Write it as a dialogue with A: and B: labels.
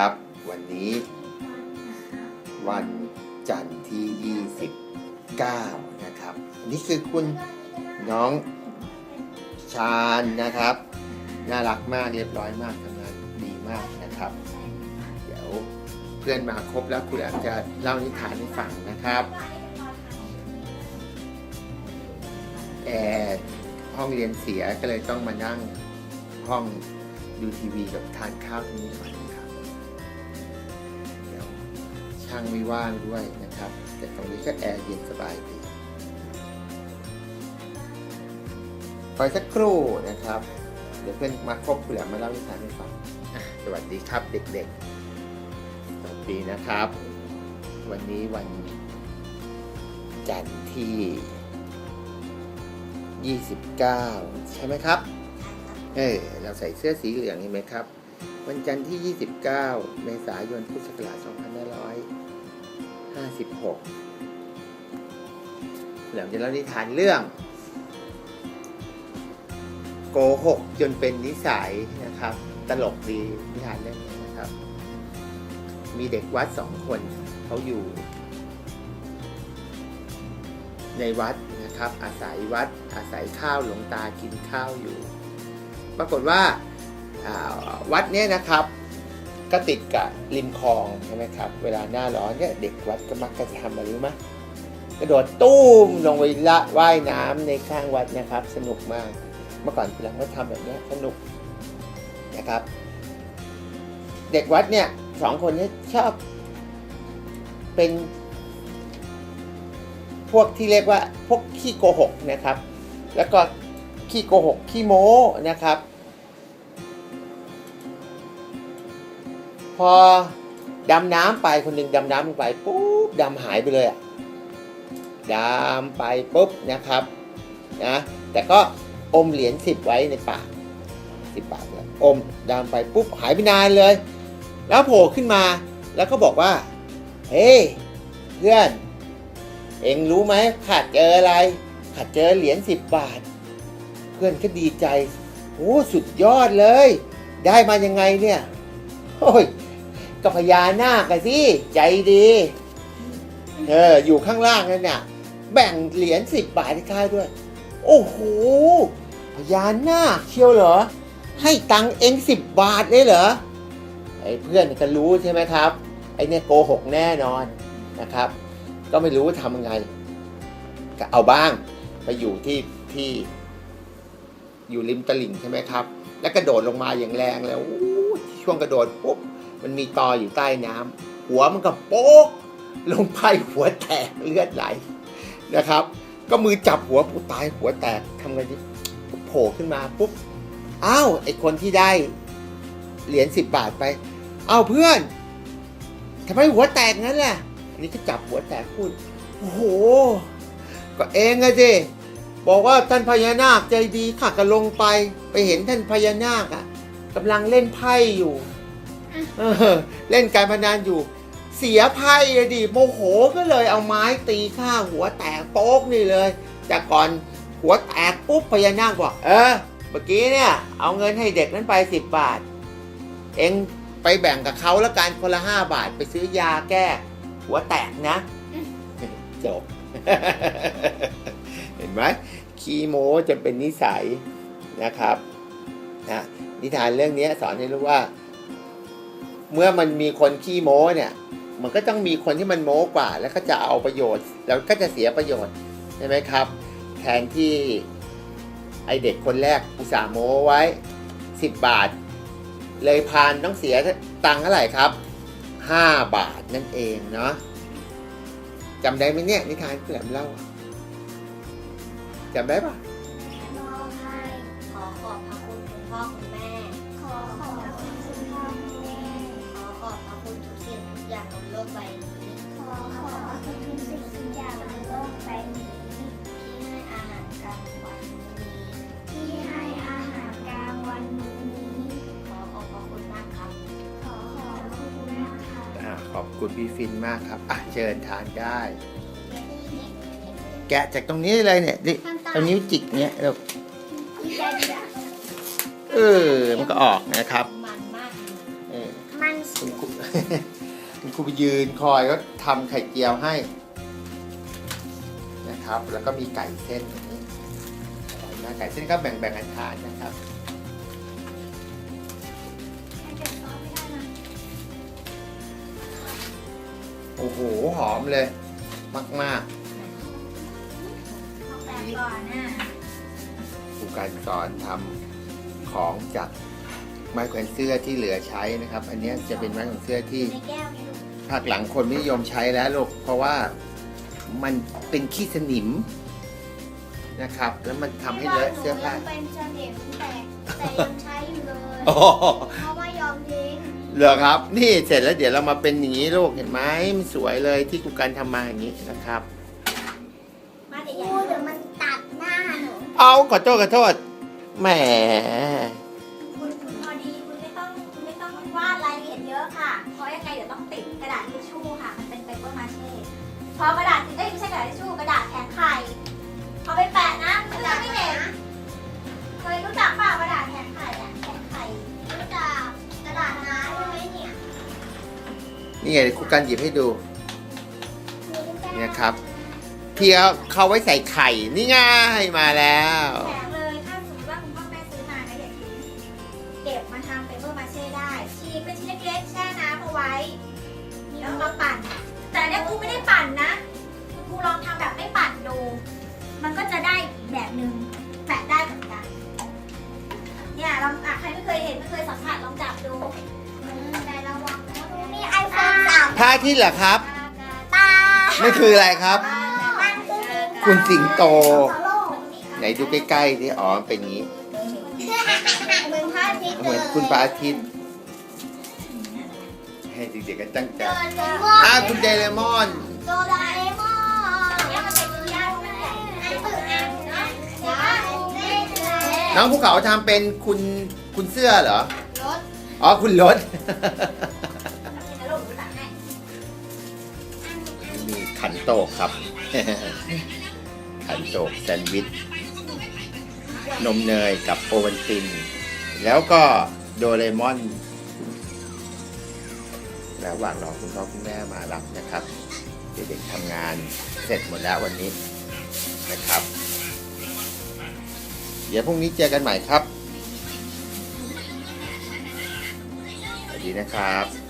A: ครับ วันนี้ วันจันทร์ที่ 29 นะครับ นี่คือคุณน้องชาญนะครับ น่ารักมากเรียบร้อยมากทำงานดีมากนะครับ เดี๋ยวเพื่อนมาครบแล้วคุณอาจจะเล่านิทานให้ฟังนะครับแอร์ห้องเรียนเสียก็เลยต้องมานั่งห้องดูทีวีกับทานข้าวตรงนี้ก่อน ช่างไม่ว่างด้วยนะครับ แต่ตรงนี้ก็แอร์เย็นสบายดีคอยสักครู่นะครับ เดี๋ยวเพื่อนมาครบเผื่อมาเล่านิทานให้ฟังอะสวัสดีครับเด็กๆ สวัสดีนะครับ วันนี้วันจันทร์ที่ 29 ใช่ไหไหมครับ เออเราใส่เสื้อสีเหลืองเห็นไหมครับ วันจันทร์ที่ 29 เมษายนพุทธศักราช 56เหลืองจะเล่านิทานเรื่อง โกหกจนเป็นนิสัยนะครับ ตลกดีนิทานเรื่องนี้นะครับ มีเด็กวัดสองคนเขาอยู่ ในวัดนะครับ อาศัยวัดอาศัยข้าวหลวงตากินข้าวอยู่ ปรากฏว่าาวัดเนี้ยนะครับ ก็ติดกับริมคลองใช่ไหมครับ เวลาหน้าร้อนเนี่ยเด็กวัดก็มักจะทำอะไรรู้ไหมกระโดดตุ้มลงไปละว่ายน้ำในข้างวัดนะครับ สนุกมาก เมื่อก่อนทีหลังก็ทำแบบนี้สนุกนะครับ เด็กวัดเนี่ยสองคนนี้ชอบ เป็น พวกที่เรียกว่าพวกขี้โกหกนะครับ แล้วก็ขี้โกหกขี้โม้นะครับ พอดำน้ำไปคนหนึ่งดำน้ำลงไปปุ๊บดำหายไปเลยอะดำไปปุ๊บนะครับนะแต่ก็อมเหรียญสิบไว้ในปากสิบบาทเลยอมดำไปปุ๊บหายไปนานเลย แล้วโผล่ขึ้นมาแล้วก็บอกว่า เฮ้ยเพื่อน เอ็งรู้ไหมขาดเจออะไรขาดเจอเหรียญสิบบาท เพื่อนก็ดีใจโอ้สุดยอดเลย ได้มายังไงเนี่ยโอ้ย ก็พญานาคอะสิใจดีเอออยู่ข้างล่างนั่นน่ะแบ่งเหรียญสิบบาทให้ข้าด้วย โอ้โหพญานาคเชียวเหรอ ให้ตังค์เองสิบบาทเลยเหรอไอ้เพื่อนก็รู้ใช่ไหมครับ ไอ้เนี่ยโกหกแน่นอนนะครับ ก็ไม่รู้ว่าทำยังไง ก็เอาบ้างไปอยู่ที่ที่ อยู่ริมตลิ่งใช่ไหมครับ แล้วกระโดดลงมาอย่างแรงแล้วช่วงกระโดดปุ๊บ มันมีตออยู่ใต้น้ำหัวมันก็โป๊ก ลงไปหัวแตกเลือดไหลนะครับ ก็มือจับหัวผู้ตายหัวแตกทำไงดีโผล่ขึ้นมาปุ๊บอ้าวไอคนที่ได้เหรียญสิบบาทไปอ้าวเพื่อนทำไมหัวแตกงั้นล่ะอันนี้ก็จับหัวแตกพูดโอ้โห ก็เองอะสิบอกว่าท่านพญานาคใจดีข้าก็ลงไปไปเห็นท่านพญานาคอะกำลังเล่นไพ่อยู่ เออเล่นการพนันอยู่ เสียไพ่อะดิโมโหก็เลยเอาไม้ตีข้าหัวแตกโป๊กนี่เลยจากก่อนหัวแตกปุ๊บพญานาคบอกเออเมื่อกี้เนี่ย เอาเงินให้เด็กนั้นไปสิบบาท เองไปแบ่งกับเขาแล้วกันคนละห้าบาทไปซื้อยาแก้ หัวแตกนะ จบ เห็นไหมคีโมจะเป็นนิสัยนะครับนะนิทานเรื่องนี้สอนให้รู้ว่า เมื่อมันมีคนขี้โม้เนี่ย มันก็ต้องมีคนที่มันโม้กว่า แล้วก็จะเอาประโยชน์ แล้วก็จะเสียประโยชน์ใช่ไหมครับ แทนที่ไอเด็กคนแรกอุตส่าห์โม้ไว้สิบบาท เลยพานต้องเสียตังค์เท่าไหร่ครับห้าบาทนั่นเองเนาะจำได้ไหมเนี่ยนิทานเพื่อนเล่าอะจำได้ปะ
B: มอบให้ขอขอบพระคุณคุณพ่อคุณแม่ ขอขอบ คุณทุกสิ่งทุกอย่างบนโลกใบนี้ขอขอบพระคุณทุกสิ่งทุกอย่างบนโลกใบนี้ ที่ให้อาหารกลางวันนี้ ที่ให้อาหารกลางวันมื้อนี้ ขอขอบพระคุณมากครับ ขอขอบพระคุณมากครับ
A: อ่าขอบคุณพี่ฟินมากครับอะเชิญทานได้ แกะจากตรงนี้เลยเนี่ยนี่เอานิ้วจิกเนี่ยแล้วเออ มันก็ออกนะครับ คุณครูคุณครูไปยืนคอยก็ทำไข่เจียวให้นะครับ แล้วก็มีไก่เส้นอย่างนี้อร่อยมากไก่เส้นก็แบ่งแบ่งๆกันทานนะครับ
B: ให้เก็บซอสไม่ได้นะ
A: โอ้โหหอมเลยมาก
B: เอาแปะก่อนนะ
A: ๆครูการสอนทำของจาก ไม้แขวนเสื้อที่เหลือใช้นะครับ อันเนี้ยจะเป็นไม้แขวนเสื้อที่
B: ในแก้วนี่ลูก
A: ภาคหลังคนไม่นิยมใช้แล้วลูกเพราะว่ามันเป็นขี้สนิมนะครับ แล้วมันทำให้เลอะเสื้อผ้า
B: หนูยังเป็นสนิมแต่แต่ยังใช้อยู่เลย
A: โอ้
B: เพราะว่ายอมทิ้ง
A: เหรอครับ นี่เสร็จแล้วเดี๋ยวเรามาเป็นอย่างนี้ลูกเห็นไหมมันสวยเลยที่ครูการทำมาอย่างนี้นะครับ
B: มาเดี๋ยวเดี๋ยวมันตัดหน้าหนู
A: เอาขอโทษขอโทษแหม
B: พอกระดาษเอ้ยไม่ใช่กระดาษทิชชู่กระดาษแข็งไข่เอาไปแปะนะมันจะไม่เห็นเคยรู้จักเปล่ากระดาษแข็งไข่อะแข็งไข่รู้จักกระดาษน้ำใช่ไหมเนี่ย
A: นี่ไงครูการหยิบให้ดูเนี่ยครับที่เขาเขาไว้ใส่ไข่นี่ไง่ายมาแล้ว
B: แข็ง นสาม
A: พระอาทิตย์เหรอครับ
B: ตา
A: นั่นคืออะไรครับ
B: มันคือ
A: คุณสิงโต
B: โลก
A: ไหนดูใกล้ๆที่อ๋อมันเป็นอย่างนี้
B: เหมือนพระอาทิตย์
A: เหมือนคุณพระอาทิตย์ ให้เด็กๆกันตั้งใจ
B: โดเรมอน
A: อ่าคุณเดเรมอน
B: โดราเอมอนเนี่ยมันเป็นยากมากอันตึกอันเนาะเดี๋ยวเล่นเลย
A: น้องภูเขาทำเป็นคุณคุณเสื้อเหรอ
B: รถ
A: อ๋อ คุณรถ ขันโตกครับ ขันโตกแซนด์วิช นมเนยกับโอวัลติน แล้วก็โดเรมอน แล้วหว่างรอคุณพ่อคุณแม่มารับนะครับ เด็กๆทำงานเสร็จหมดแล้ววันนี้นะครับ เดี๋ยวพรุ่งนี้เจอกันใหม่ครับ สวัสดีนะครับ